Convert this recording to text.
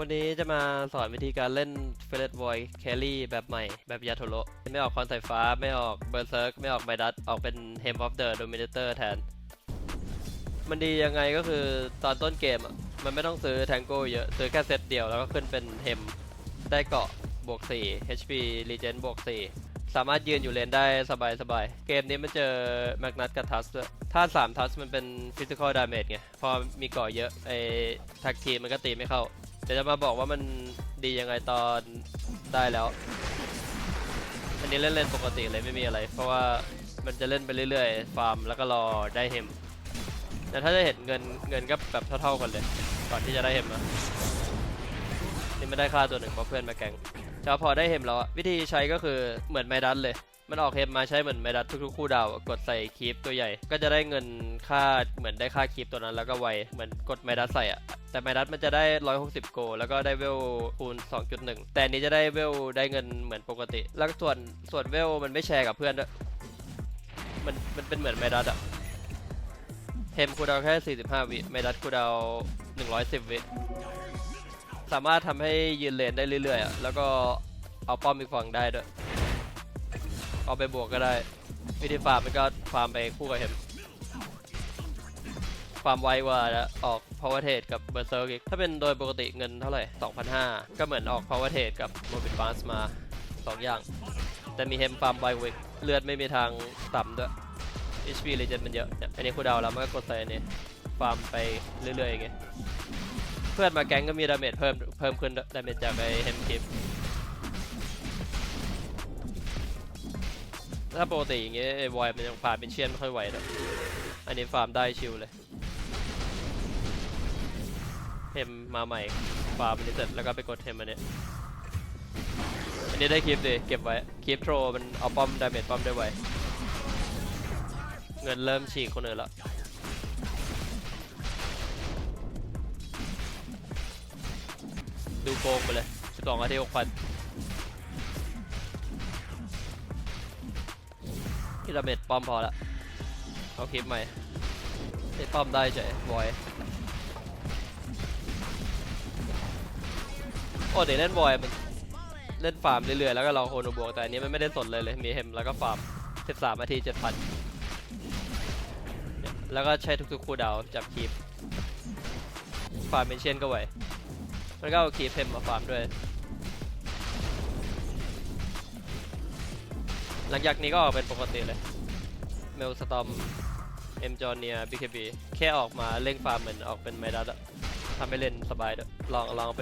วันนี้จะมาสอนวิธีการเล่นเฟล t บอยแครี่แบบใหม่ แบบยาโทโรไม่ออกคอนสายฟ้า ไม่ออกเบอร์เซิร์กไม่ออกไมดัสออกเป็นเฮมออฟเดอะโดมิเนเตอร์แทน มันดียังไงก็คือตอนต้นเกมอะ มันไม่ต้องซื้อแทงโก้เยอะ ซื้อแค่เซตเดียวแล้วก็ขึ้นเป็นเฮมได้เกาะบวก 4 HP Regen บวก 4 สามารถยืนอยู่เลนได้สบายสบายๆเกมนี้มันเจอแมกนัตกับทัสถ้า3ทัสมันเป็นฟิสิกอลดาเมจไง พอมีเกาะเยอะไอ้แท็กทีมมันก็ตีไม่เข้า เดี๋ยวจะมาบอกว่ามันดียังไงตอนได้แล้ว อันนี้เล่นเล่นปกติเลยไม่มีอะไร เพราะว่ามันจะเล่นไปเรื่อยๆ ฟาร์มแล้วก็รอได้เฮมแต่ถ้าจะเห็นเงินเงินก็แบบเท่าๆกันเลย ก่อนที่จะได้เฮมนะนี่ไม่ได้ค่าตัวหนึ่งเพราะเพื่อนมาแกงแต่พอได้เฮมแล้วอะวิธีใช้ก็คือเหมือนไมดัสเลย มันออกเฮมมาใช้เหมือนไมดัสทุกๆคู่ดาวกดใส่คีปตัวใหญ่ ก็จะได้เงินค่าเหมือนได้ค่าคีปตัวนั้นแล้วก็ไวเหมือนกดไมดัสใส่อะแต่ไมดัสมันจะได้ 160 โก แล้วก็ได้เวลคูณ 2.1 แต่อันนี้จะได้เวลได้เงินเหมือนปกติ แล้วส่วนส่วนเวลมันไม่แชร์กับเพื่อนด้วยมันมันเป็นเหมือนไมดัสอะเทมคูดาวแค่ 45 วิเมดัสคูดาวน์110 วิสามารถทำให้ยืนเลนได้เรื่อยๆอะแล้วก็เอาป้อมอีกฝั่งได้ด้วย เอาไปบวกก็ได้ วิธีฟาร์มมันก็ฟาร์มไปคู่กับเฮมฟาร์มไวกว่านะออก power t r a d กับ berserk อีกถ้าเป็นโดยปกติเงินเท่าไหร่ 2,500 ก็เหมือนออก power t r a d กับ morbid fast มา 2 อย่าง แต่มีเฮมฟาร์มไวกว่าอีกเลือดไม่มีทางต่ำด้วย HP Legend มันเยอะเนี่ยอันนี้คูลดาวแล้วมันก็กดใส่อันนี้ฟาร์มไปเรื่อยๆอย่างเงี้ยเพื่อนมาแก๊งก็มีดาเมจเพิ่มเพิ่มขึ้นดาเมจจากไอเฮมคิป ถ้าปกติอย่างเงี้ยไอ้วอยมันยังฟาร์มเป็นเชียนไม่ค่อยไหวเลยอันนี้ฟาร์มได้ชิลเลยเฮมมาใหม่ฟาร์มอันนี้เสร็จแล้วก็ไปกดเฮมอันนี้อันนี้ได้คลิปดิเก็บไว้คลิปโทรมันเอาป้อมดาเมจป้อมได้ไวเงินเริ่มฉีกคนอื่นละดูโกงไปเลย12อาทิตย์6,000 ที่ดาเมจป้อมพอละเอาคลิปใหม่ไอ้ป้อมได้เฉยบอยโอ้เดี๋ยวเล่นบอยมันเล่นฟาร์มเรื่อยๆแล้วก็รอโคโนบวกแต่อันนี้มันไม่ได้สนเลยเลยมีเฮมแล้วก็ฟาร์ม 13นาที7,000 แล้วก็ใช้ทุกๆ คู่ดาวจับคีปฟาร์มเป็นเชนก็ไหวมันก็เอาคีปเพมมาฟาร์มด้วย หลังจากนี้ก็ออกเป็นปกติเลยเมลสตอมเอ็มจอเนียบีเคบีแค่ออกมาเล่งฟาร์มเหมือนออกเป็นไมดัสอะทำให้เล่นสบายด้วยลองลองไป